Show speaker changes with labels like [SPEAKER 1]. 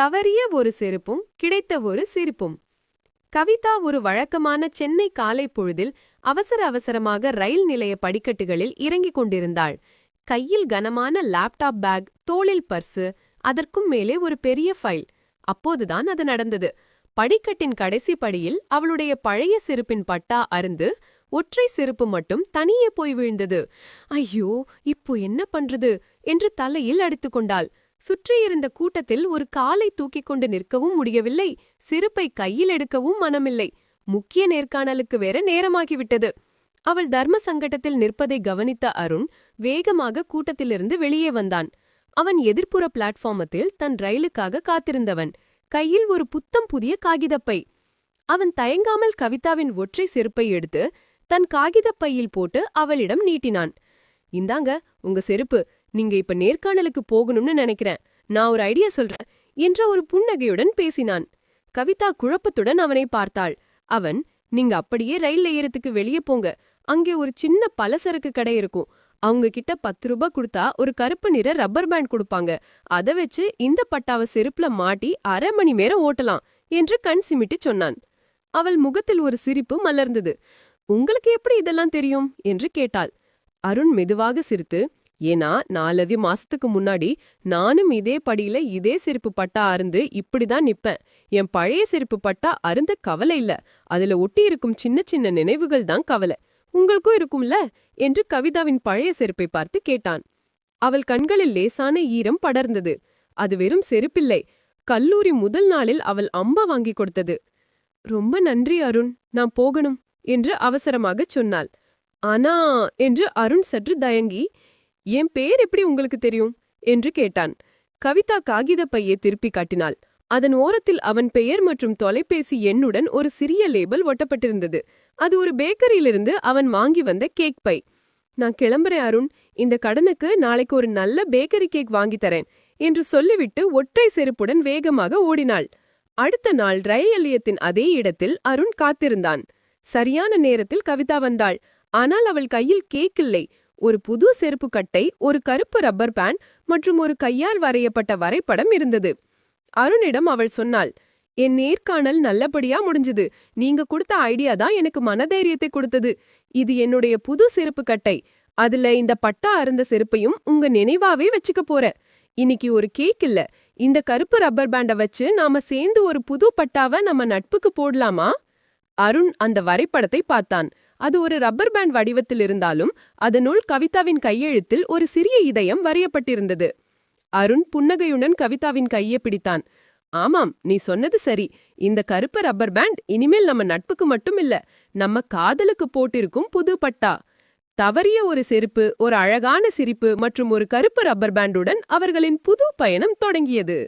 [SPEAKER 1] தவறிய ஒரு செருப்பும் கிடைத்த ஒரு சிரிப்பும். கவிதா ஒரு வழக்கமான சென்னை காலை பொழுதில் அவசர அவசரமாக ரயில் நிலைய படிக்கட்டுகளில் இறங்கிக் கொண்டிருந்தாள். கையில் கனமான லேப்டாப் பேக் தோளில் பர்சு அதற்கும் மேலே ஒரு பெரிய ஃபைல். அப்போதுதான் அது நடந்தது. படிக்கட்டின் கடைசி படியில் அவளுடைய பழைய செருப்பின் பட்டா அருந்து ஒற்றை செருப்பு மட்டும் தனியே போய் விழுந்தது. ஐயோ இப்போ என்ன பண்றது? என்று தலையில் அடித்துக் கொண்டாள். சுற்றியிருந்த கூட்டத்தில் ஒரு காலை தூக்கிக் கொண்டு நிற்கவும் முடியவில்லை. செருப்பை கையில் எடுக்கவும் மனமில்லை. முக்கிய நேர்காணலுக்கு வேற நேரமாகிவிட்டது. அவள் தர்ம சங்கடத்தில் நிற்பதை கவனித்த அருண் வேகமாக கூட்டத்திலிருந்து வெளியே வந்தான். அவன் எதிர்ப்புற பிளாட்ஃபார்மத்தில் தன் ரயிலுக்காக காத்திருந்தவன். கையில் ஒரு புத்தம் புதிய காகிதப்பை. அவன் தயங்காமல் கவிதாவின் ஒற்றை செருப்பை எடுத்து தன் காகிதப்பையில் போட்டு அவளிடம் நீட்டினான். இந்தாங்க உங்க செருப்பு. நீங்க இப்ப நேர்காணலுக்கு போகணும்னு நினைக்கிறேன். நான் ஒரு ஐடியா சொல்றேன். என்ற ஒரு புன்னகையுடன் பேசினான். கவிதா குழப்பத்துடன் அவனை பார்த்தாள். அவன் நீங்க அப்படியே ரயில் ஏறத்துக்கு வெளியே போங்க. அங்கே ஒரு சின்ன பலசரக்கு கடை இருக்கும். அவங்க கிட்ட பத்து ரூபாய் கொடுத்தா ஒரு கருப்பு நிற ரப்பர் பேண்ட் கொடுப்பாங்க. அத வச்சு இந்த பட்டாவை செருப்புல மாட்டி அரை மணி நேரம் ஓட்டலாம் என்று கண் சிமிட்டு சொன்னான். அவள் முகத்தில் ஒரு சிரிப்பு மலர்ந்தது. உங்களுக்கு எப்படி இதெல்லாம் தெரியும்? என்று கேட்டாள். அருண் மெதுவாக சிரித்து ஏன்னா நாலதி மாசத்துக்கு முன்னாடி நானும் இதே படியில இதே செருப்பு பட்டா அருந்து இப்படிதான் நிப்பேன். என் பழைய செருப்பு பட்டா அருந்த கவலை இல்ல. அதுல ஒட்டி இருக்கும் சின்ன சின்ன நினைவுகள் தான் கவலை. உங்களுக்கும் இருக்கும்ல? என்று கவிதாவின் பழைய செருப்பை பார்த்து கேட்டான். அவள் கண்களில் லேசான ஈரம் படர்ந்தது. அது வெறும் செருப்பில்லை. கல்லூரி முதல் நாளில் அவள் அம்பா வாங்கி கொடுத்தது. ரொம்ப நன்றி அருண். நான் போகணும் என்று அவசரமாகச் சொன்னாள். ஆனா என்று அருண் சற்று தயங்கி என் பேர் எப்படி உங்களுக்கு தெரியும்? என்று கேட்டான். கவிதா காகித பையை திருப்பி காட்டினாள். அதன் ஓரத்தில் அவன் பெயர் மற்றும் தொலைபேசி எண்ணுடன் ஒரு சிறிய லேபிள் ஒட்டப்பட்டிருந்தது. அது ஒரு பேக்கரியிலிருந்து அவன் வாங்கி வந்த கேக் பை. நான் கிளம்புறேன் அருண். இந்த கடனுக்கு நாளைக்கு ஒரு நல்ல பேக்கரி கேக் வாங்கி தரேன் என்று சொல்லிவிட்டு ஒற்றை செருப்புடன் வேகமாக ஓடினாள். அடுத்த நாள் ரயில் நிலையத்தின் அதே இடத்தில் அருண் காத்திருந்தான். சரியான நேரத்தில் கவிதா வந்தாள். ஆனால் அவள் கையில் கேக் இல்லை. ஒரு புது செருப்பு கட்டை ஒரு கருப்பு ரப்பர் பேண்ட் மற்றும் ஒரு கையால் வரையப்பட்ட வரைபடம் இருந்தது. அருணிடம் அவள் சொன்னாள் என் நேர்காணல் நல்லபடியா முடிஞ்சது. நீங்க கொடுத்த ஐடியா தான் எனக்கு மனதைரியத்தை கொடுத்தது. இது என்னுடைய புது செருப்பு கட்டை. அதுல இந்த பட்டா அருந்த செருப்பையும் உங்க நினைவாவே வச்சுக்க போற. இன்னைக்கு ஒரு கேக் இல்ல. இந்த கருப்பு ரப்பர் பேண்ட வச்சு நாம சேர்ந்து ஒரு புது பட்டாவை நம்ம நட்புக்கு போடலாமா? அருண் அந்த வரைபடத்தை பார்த்தான். அது ஒரு ரப்பர் பேண்ட் வடிவத்தில் இருந்தாலும் அதனுள் கவிதாவின் கையெழுத்தில் ஒரு சிறிய இதயம் வரையப்பட்டிருந்தது. அருண் புன்னகையுடன் கவிதாவின் கையை பிடித்தான். ஆமாம் நீ சொன்னது சரி. இந்த கருப்பு ரப்பர் பேண்ட் இனிமேல் நம்ம நட்புக்கு மட்டும் இல்ல நம்ம காதலுக்கு போட்டிருக்கும் புது பட்டா. தவறிய ஒரு செருப்பு ஒரு அழகான சிரிப்பு மற்றும் ஒரு கருப்பு ரப்பர் பேண்டுடன் அவர்களின் புது பயணம் தொடங்கியது.